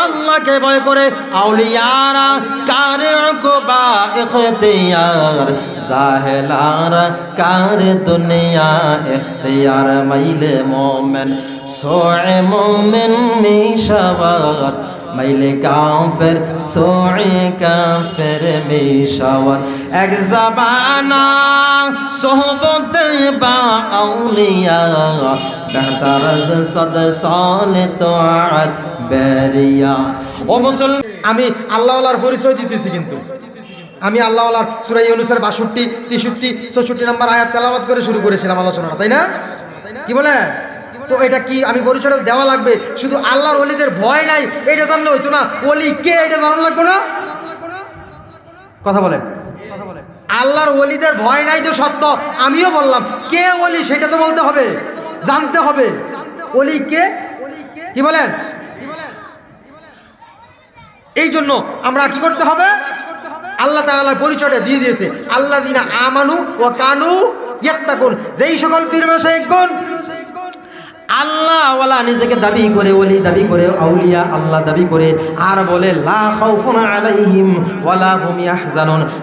আল্লাহকে ভয় করে, আউলিয়ারা কারে কোবা ইখতিয়ার, জাহেলারা, কার দুনিয়া ইখতিয়ার, মাইলে মোমেন, সোয়ে মোমেন মিশাওয়াত। মাইলে কাফের সোয়ে কাফের মিশাওয়াত এক জাবানা সোহবত বা আউলিয়া বেহতার সদ সাল তোয়াত বেরিয়া। ও মুসলমান আমি আল্লাহওয়ালার পরিচয় দিতেছি কিন্তু। আমি আল্লাহওয়ালার সুরাই অনুসার বাষট্টি, তেষট্টি চৌষট্টি নাম্বার আয়াত তেলাওয়াত করে শুরু করেছিলাম আলোচনাটা, তাই না? কি বলে তো এটা কি আমি পরিচয়টা দেওয়া লাগবে? শুধু আল্লাহর অলিদের ভয় নাই, এটা জানলে হইতো না। অলি কে? এটা জানানো লাগবে না? কথা বলেন। আল্লাহর অলিদের ভয় নাই তো সত্য, আমিও বললাম। কে অলি সেটা তো বলতে হবে, জানতে হবে। অলি কে? কি বলেন? এই জন্য আমরা কি করতে হবে? আল্লাহ তাআলা পরিচয়টা দিয়ে দিয়েছে। আল্লাহ দিনা আমানু ও কানু ইয়াত্তাকুন। যেই সকল পীর মাশাইখগণ আল্লাহ নিজেকে দাবি করে, ওলি দাবি করে, আউলিয়া আল্লাহ দাবি করে, আর বলে, লা ওয়ালা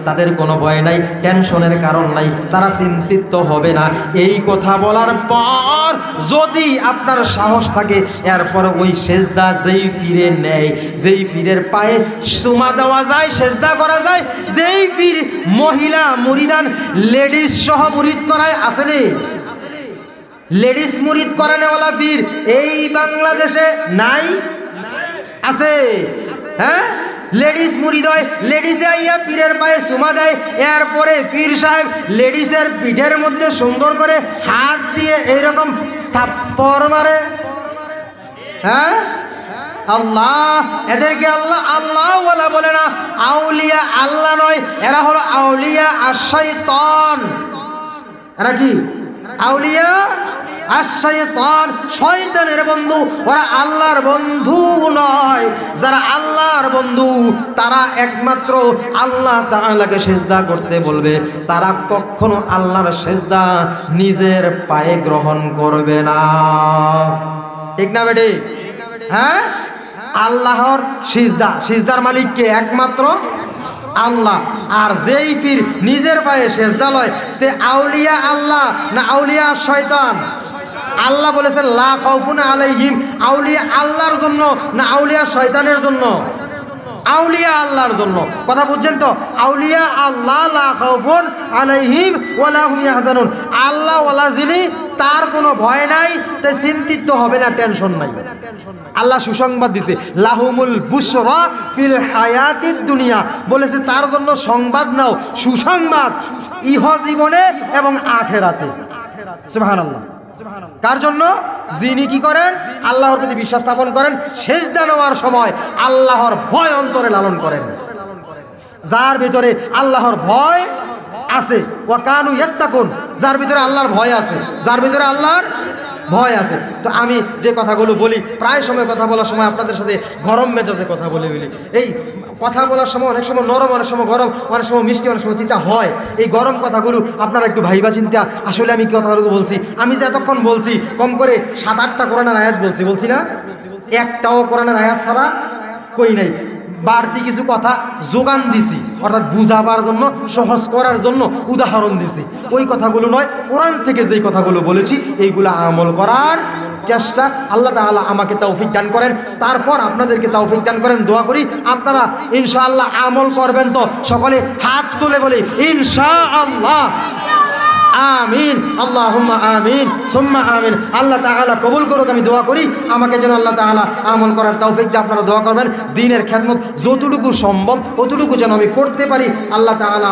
তাদের কোনো ভয় নাই, টেনশনের কারণ নাই, তারা চিন্তিত হবে না। এই কথা বলার পর যদি আপনার সাহস থাকে, এরপর ওই সেজদা যেই ফিরে নেয়, যেই ফিরের পায়ে সুমা দেওয়া যায়, সেজদা করা যায়, যেই ফির মহিলা, মুরিদান, লেডিস সহ মুরিদ করায় আসেনি লেডিস মুরিদ করানেওয়ালা পীর, এই বাংলাদেশে নাই? আছে। হ্যাঁ? লেডিস মুরিদ হয়, লেডিসে আইয়া পীরের পায়ে সুমা দেয়, এরপরে পীর সাহেব লেডিসের পিঠের মধ্যে সুন্দর করে হাত দিয়ে এইরকম থাপ্পড় মারে। হ্যাঁ? আল্লাহ, এদেরকে আল্লাহ আল্লাহ বলা বলে না, আউলিয়া আল্লাহ নয়, এরা হলো আউলিয়া আশাইতন এরা কি? আউলিয়া আশাইতান শয়তানের বন্ধু। ওরা আল্লাহর বন্ধু নয়। যারা আল্লাহর বন্ধু, তারা একমাত্র আল্লাহ তাআলাকে সেজদা করতে বলবে। তারা কখনো আল্লাহর সেজদা নিজের পায়ে গ্রহণ করবে না। ঠিক না বেটি? হ্যাঁ? আল্লাহর সিজদা। সিজদার মালিককে একমাত্র আল্লাহ। আর যেই পীর নিজের পায়ে সেজদা লয়, তে আউলিয়া আল্লাহ না আউলিয়া শয়তান? আল্লাহ বলেছেন, লা খাউফুন আলাইহিম, আউলিয়া আল্লাহর জন্য না আউলিয়া শয়তানের জন্য? আউলিয়া আল্লাহর জন্য। কথা বুঝছেন তো? আউলিয়া আল্লাহ লা খাউফুন আলাইহিম ওয়ালা হুম ইয়াহজানুন। আল্লাহ ওয়ালা যিনি তার কোনো ভয় নাই তাই চিন্তিত হবে না টেনশন নাই। আল্লাহ সুসংবাদ দিছে, লাহুমুল বুশরা ফিল হায়াতিদ দুনিয়া। বলেছে, তার জন্য সংবাদ নাও, সুসংবাদ ইহ জীবনে এবং আখেরাতে। সুবহানাল্লাহ। কার জন্য? যিনি কি করেন? আল্লাহর প্রতি বিশ্বাস স্থাপন করেন, সেজদা নেওয়ার সময় আল্লাহর ভয় অন্তরে লালন করেন। যার ভিতরে আল্লাহর ভয় আছে। ও কানু ইয়াত্তাকুন, যার ভিতরে আল্লাহর ভয় আছে। যার ভিতরে আল্লাহর ভয় আছে। তো আমি যে কথাগুলো বলি, প্রায় সময় কথা বলার সময় আপনাদের সাথে গরম মেজাজে কথা বলে বলি এই কথা বলার সময় অনেক সময় নরম, অনেক সময় গরম, অনেক সময় মিষ্টি, অনেক সময় তিতা হয়। এই গরম কথাগুলো আপনারা একটু ভাইবা চিন্তা, আসলে আমি কথাগুলো বলছি? আমি যে এতক্ষণ বলছি, কম করে সাত আটটা কোরআনের আয়াত বলছি বলছি না? একটাও কোরআনের আয়াত ছাড়া কই নাই। বাড়তি কিছু কথা যোগান দিছি, অর্থাৎ বুঝাবার জন্য, সহজ করার জন্য উদাহরণ দিছি। ওই কথাগুলো নয়, কোরআন থেকে যেই কথাগুলো বলেছি, এইগুলো আমল করার চেষ্টা আল্লাহ তাআলা আমাকে তৌফিক দান করেন। তারপর আপনাদেরকে তৌফিক দান করেন, দোয়া করি। আপনারা ইনশাআল্লাহ আমল করবেন তো, সকলে হাত তুলে বলে, ইনশাআল্লাহ। আমিন আল্লাহ আমিন, সোম্মা আমিন। আল্লাহ তাআলা কবুল করুক, আমি দোয়া করি। আমাকে যেন আল্লাহ তাআলা আমল করার তৌফিক আপনারা দোয়া করবেন। দিনের খেদমত যতটুকু সম্ভব, ততটুকু যেন আমি করতে পারি। আল্লাহ তাআলা